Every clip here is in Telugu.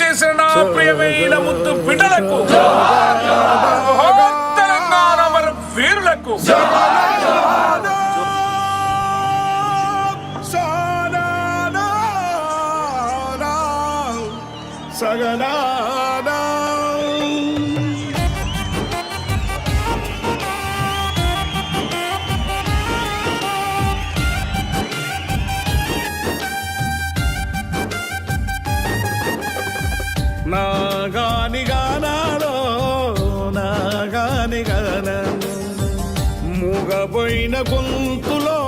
చేసిన నా ప్రియమైన ముద్దు బిడ్డలకు తెలంగాణ మన వీరులకు నాగాని గానాలో నాగాని గాన మూగబోయిన గొంతులో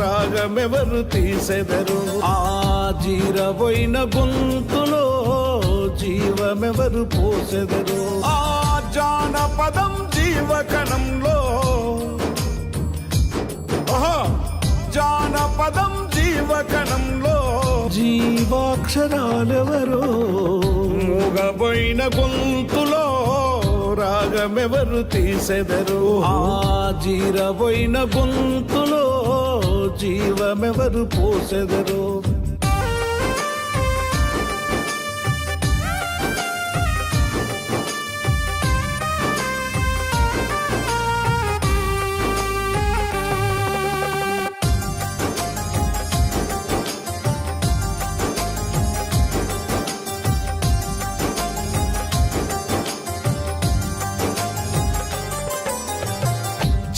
రాగమెవరు తీసెదరు? ఆ జీరబోయిన గొంతులో జీవమెవరు పోసెదరు? ఆ జానపదం జీవకణంలో జానపదం జీవకణంలో జీవాక్షరాలెవరో? మూగబోయిన గొంతులో రాగమెవరు తీసెదరు? ఆ జీరబోయిన గొంతులో జీవమెవరు పోసెదరు?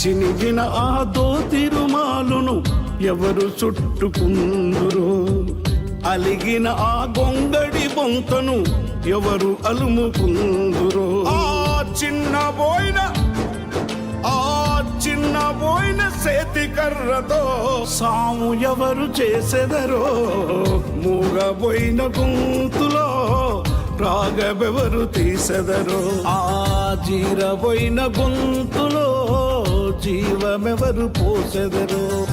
చినిగిన ఆ దోతిరుమాలును ఎవరు చుట్టుకుందురు? అలిగిన ఆ గొంగడి బొంతను ఎవరు అలుముకుందురు? ఆ చిన్న పోయిన ఆ చిన్న పోయిన సేతి కర్రతో సాము ఎవరు చేసెదరో? మూగబోయిన గుంత రాగబెవరు తీసెదరో? ఆ జీరవైన గొంతులో జీవమెవరు పోసెదరో?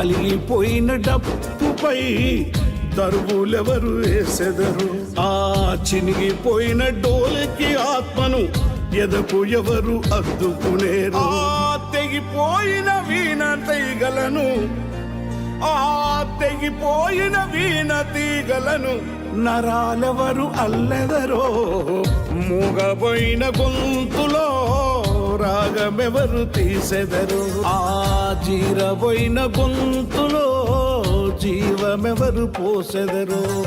పలిగిపోయిన డప్పుపై దరువులెవరు వేసెదరు? ఆ చినిగిపోయిన డోలికి ఆత్మను ఎదకు ఎవరు అద్దుకునేరు? ఆ తెగిపోయిన వీణ తీగలను ఆ తెగిపోయిన వీణ తీగలను నరాలెవరు అల్లెదరో? మూగబోయిన గొంతులో రాగమెవరు తీసెదరు? ఆ జీరబోయిన గొంతులో జీవమెవరు పోసెదరు?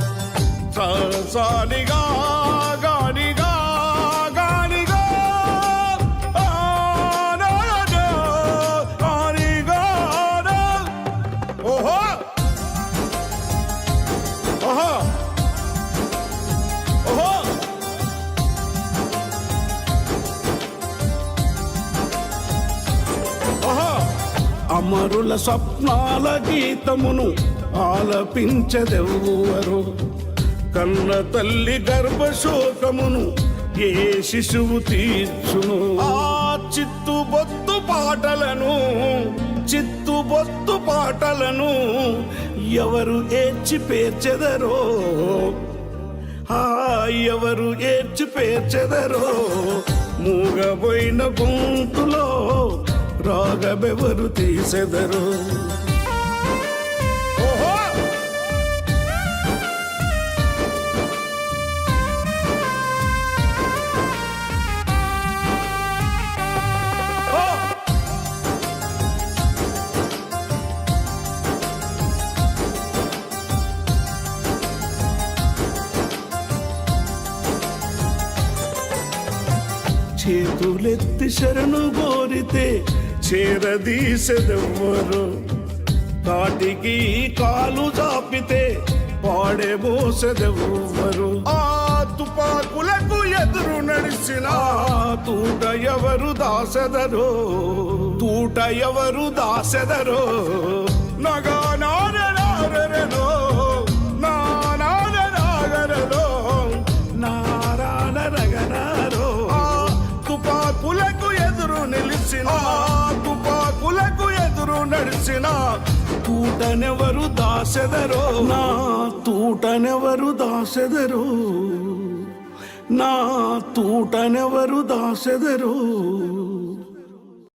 సా- అమరుల స్వప్నాల గీతమును ఆలపించదెవ్వరు. కన్న తల్లి గర్భశోకమును ఏ శిశువు తీర్చును. ఆ చిత్తుబొత్తు పాటలను చిత్తుబొత్తు పాటలను ఎవరు ఏడ్చి పేర్చెదరో? ఆ ఎవరు ఏడ్చి పేర్చెదరో? మూగబోయిన గుంతులో రాగమెవరు తీసెదరు? చేతులెత్తి శరణు కోరితే చేరదీసెదెవ్వరు కాటికి కాలు చాపితే పాడే మోసెదెవ్వరు ఆ తుపాకులకు ఎదురు నడిచిన తూట ఎవరు దాసెదరో? తూట ఎవరు దాసెదరో? నగా నారెనో నా నారెనో నారాన తుపాకులకు ఎదురు నిలిచిన నడిచిన తూటనెవరు దాసెదరో? నా తూటనెవరు దాసెదరో? నా తూటనెవరు దాసెదరో?